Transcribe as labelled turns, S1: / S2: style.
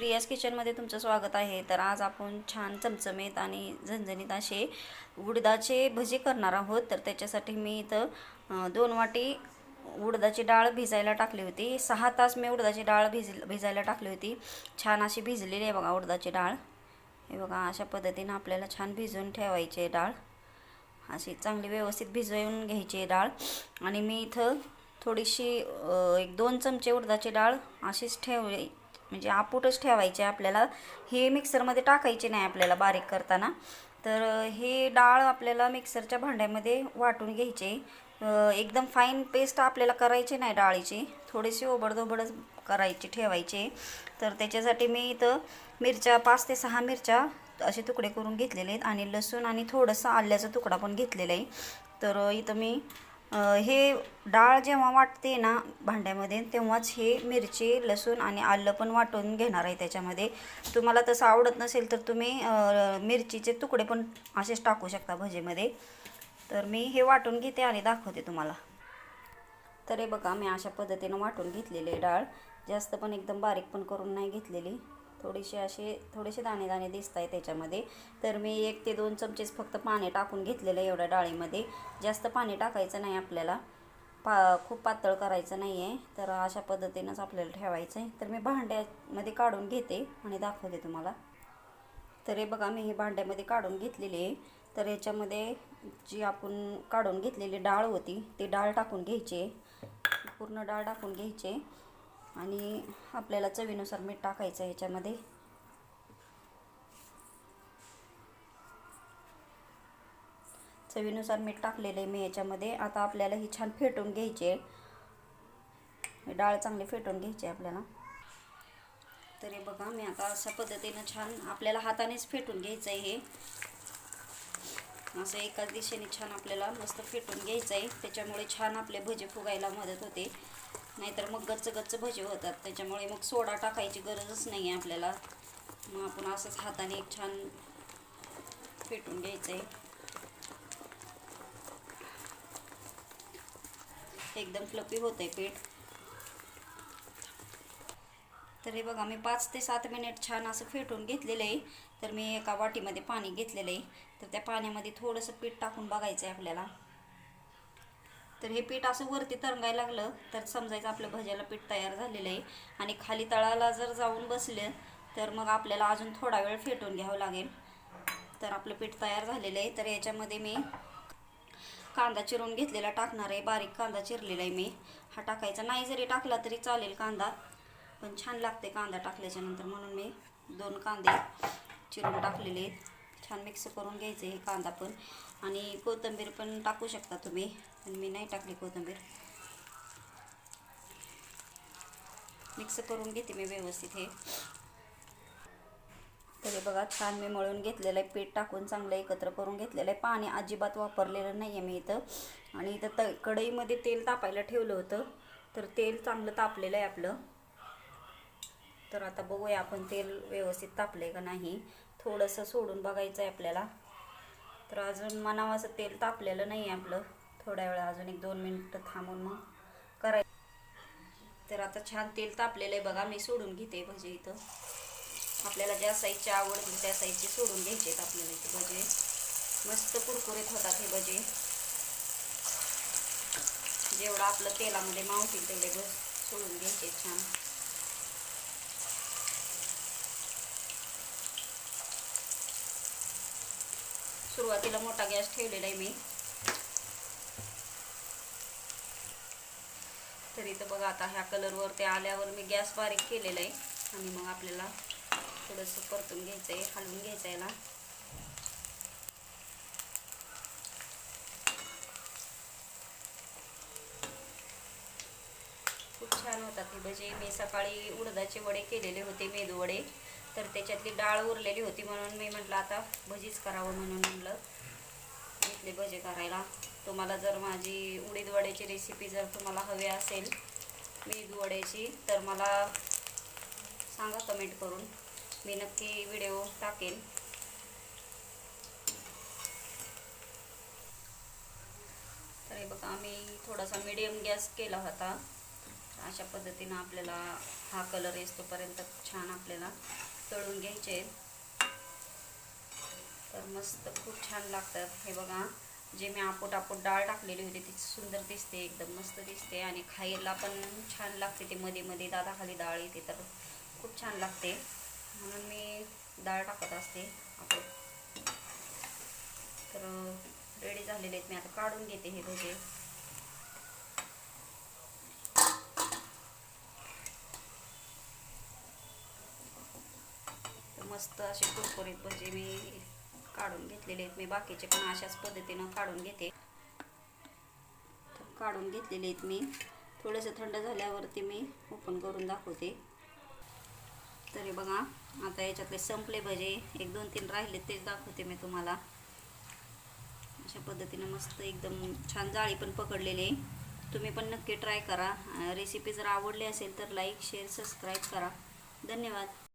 S1: प्रियास किचनमध्ये तुमचं स्वागत आहे. तर आज आपण छान चमचमीत आणि झणझणीत असे उडदाचे भजे करणार आहोत. तर त्याच्यासाठी मी इथं दोन वाटी उडदाची डाळ भिजायला टाकली होती. सहा तास मी उडदाची डाळ भिज भिजायला टाकली होती. छान अशी भिजलेली आहे बघा उडदाची डाळ. हे बघा अशा पद्धतीनं आपल्याला छान भिजवून ठेवायची आहे डाळ. अशी चांगली व्यवस्थित भिजवून घ्यायची आहे डाळ. आणि मी इथं थोडीशी एक दोन चमचे उडदाची डाळ अशीच ठेवली म्हणजे आपूटच ठेवायचे आहे आपल्याला हे मिक्सरमध्ये टाकायचे नाही आपल्याला बारीक करताना. तर हे डाळ आपल्याला मिक्सरच्या भांड्यामध्ये वाटून घ्यायचे. एकदम फाईन पेस्ट आपल्याला करायची नाही डाळीची. थोडीशी ओबडधोबडच करायची ठेवायची. तर त्याच्यासाठी मी इथं मिरच्या पाच ते सहा मिरच्या असे तुकडे करून घेतलेले आहेत. आणि लसूण आणि थोडंसं आल्याचा तुकडा पण घेतलेला आहे. तर इथं मी हे डाळ जेव्हा वाटते ना भांड्यामध्ये तेव्हाच हे मिरची लसूण आणि आलं पण वाटून घेणार आहे त्याच्यामध्ये. तुम्हाला तसं आवडत नसेल तर तुम्ही मिरचीचे तुकडे पण असेच टाकू शकता भजीमध्ये. तर मी हे वाटून घेते आणि दाखवते तुम्हाला. तर हे बघा मी अशा पद्धतीनं वाटून घेतलेली आहे डाळ. जास्त पण एकदम बारीक पण करून नाही घेतलेली. थोडेसे असे थोडेसे दाणे दाणे दिसत आहे त्याच्यामध्ये. तर मी एक ते दोन चमचेच फक्त पाणी टाकून घेतलेलं आहे एवढ्या डाळीमध्ये. जास्त पाणी टाकायचं नाही आपल्याला. पा खूप पातळ करायचं नाही आहे तर अशा पद्धतीनंच आपल्याला ठेवायचं आहे. तर मी भांड्यामध्ये काढून घेते आणि दाखवते तुम्हाला. तर हे बघा मी हे भांड्यामध्ये काढून घेतलेली आहे. तर याच्यामध्ये जी आपण काढून घेतलेली डाळ होती ती डाळ टाकून घ्यायची आहे. पूर्ण डाळ टाकून घ्यायची आहे. आणि आपल्याला चवीनुसार मीठ टाकायचं आहे याच्यामध्ये. चवीनुसार मीठ टाकलेलं आहे मी याच्यामध्ये. आता आपल्याला ही छान फेटून घ्यायची आहे. डाळ चांगली फेटून घ्यायची आहे आपल्याला. तरी बघा मी आता अशा पद्धतीनं छान आपल्याला हातानेच फेटून घ्यायचं आहे हे. असं एकाच दिशेने छान आपल्याला मस्त फेटून घ्यायचं आहे. त्याच्यामुळे छान आपले भजे फुगायला मदत होते. नाहीतर मग गच्च गच्च भजे होतात. त्याच्यामुळे मग सोडा टाकायची गरजच नाही आहे आपल्याला. मग आपण असंच हाताने एक छान फेटून घ्यायचं आहे एकदम फ्लपी होतं आहे पीठ. तर हे बघा मी पाच ते सात मिनिट छान असं फेटून घेतलेलं आहे. तर मी एका वाटीमध्ये पाणी घेतलेलं आहे. तर त्या पाण्यामध्ये थोडंसं पीठ टाकून बघायचं आहे आपल्याला. तर हे पीठ असं वरती तरंगायला लागलं तर समजायचं आपलं भज्याला पीठ तयार झालेलं आहे. आणि खाली तळाला जर जाऊन बसले तर मग आपल्याला अजून थोडा वेळ फेटून घ्यावं लागेल. तर आपलं पीठ तयार झालेलं आहे. तर याच्यामध्ये मी कांदा चिरून घेतलेला टाकणार आहे. बारीक कांदा चिरलेला आहे मी. हा टाकायचा. नाही जरी टाकला तरी चालेल कांदा पण छान लागते कांदा टाकल्याच्या नंतर. म्हणून मी दोन कांदे चिरून टाकलेले आहेत. छान मिक्स करून घ्यायचे हे कांदा पण. आणि कोथिंबीर पण टाकू शकता तुम्ही. पण मी नाही टाकली कोथिंबीर. मिक्स करून घेते मी व्यवस्थित हे. तरी बघा छान मी मळून घेतलेलं आहे पीठ टाकून चांगलं एकत्र करून घेतलेलं आहे. पाणी अजिबात वापरलेलं नाही आहे मी इथं. आणि इथं त कढईमध्ये तेल तापायला ठेवलं होतं तर तेल चांगलं तापलेलं आहे आपलं. तर आता बघूया आपण तेल व्यवस्थित तापलं आहे का नाही. थोडंसं सोडून बघायचं आहे आपल्याला. तर अजून मनावं असं तेल तापलेलं नाही आहे आपलं. थोड्या वेळा अजून एक दोन मिनटं थांबून मग करायचं तर आता छान तेल तापलेलं आहे बघा मी सोडून घेते भजे इथं. आपल्याला ज्या साईजची आवडतील त्या साईजचे सोडून घ्यायचे आहेत आपल्याला इथे भजे. मस्त कुरकुरीत होतात हे भजे. जेवढं आपलं तेलामध्ये मावतील तेवढे भज सोडून घ्यायचे छान. सुरुवातीला मोठा गॅस ठेवलेला आहे मी. तर इथं बघा आता ह्या कलरवर ते आल्यावर मी गॅस बारीक केलेला आहे. आणि मग आपल्याला थोडंसं परतून घ्यायचं आहे हलवून घ्यायचं आहे ना खूप छान होतात हे भजे. मी सकाळी उडदाचे वडे केलेले होते मेदू वडे. तर त्याच्यातली डाळ उरलेली होती म्हणून मी म्हटलं आता भजीच करावं म्हणून म्हटलं इथले भजे करायला. तुम्हाला जर माझी उडीद वड्याची रेसिपी जर तुम्हाला हवी असेल मेदू वड्याची तर मला सांगा कमेंट करून. मी नक्की व्हिडिओ टाकेन. तर हे बघा आम्ही थोडासा मीडियम गॅस केला होता. अशा पद्धतीनं आपल्याला हा कलर येतोपर्यंत छान आपल्याला तळून घ्यायचे. तर मस्त खूप छान लागतात. हे बघा. जे मी आपोट आपोट डाळ टाकलेली होती ती सुंदर दिसते एकदम मस्त दिसते आणि खायला पण छान लागते ते मध्ये मध्ये. दादाखाली डाळ येते तर खूप छान लागते. म्हणून मी डाळ टाकत असते आपोट तर रेडी झालेले आहेत. मी आता काढून घेते हे भजे मस्त असे कुरकुरीत भजे मी काढून घेतलेले आहेत. मी बाकीचे पण अशाच पद्धतीनं काढून घेते. काढून घेतलेले आहेत मी. थोडंसं थंड झाल्यावरती मी ओपन करून दाखवते. तरी बघा आता याच्यातले संपले भजे. एक दोन तीन राहिले तेच दाखवते मी तुम्हाला. अशा पद्धतीनं मस्त एकदम छान जाळी पण पकडलेली आहे. तुम्ही पण नक्की ट्राय करा. रेसिपी जर आवडली असेल तर लाईक शेअर सबस्क्राईब करा. धन्यवाद.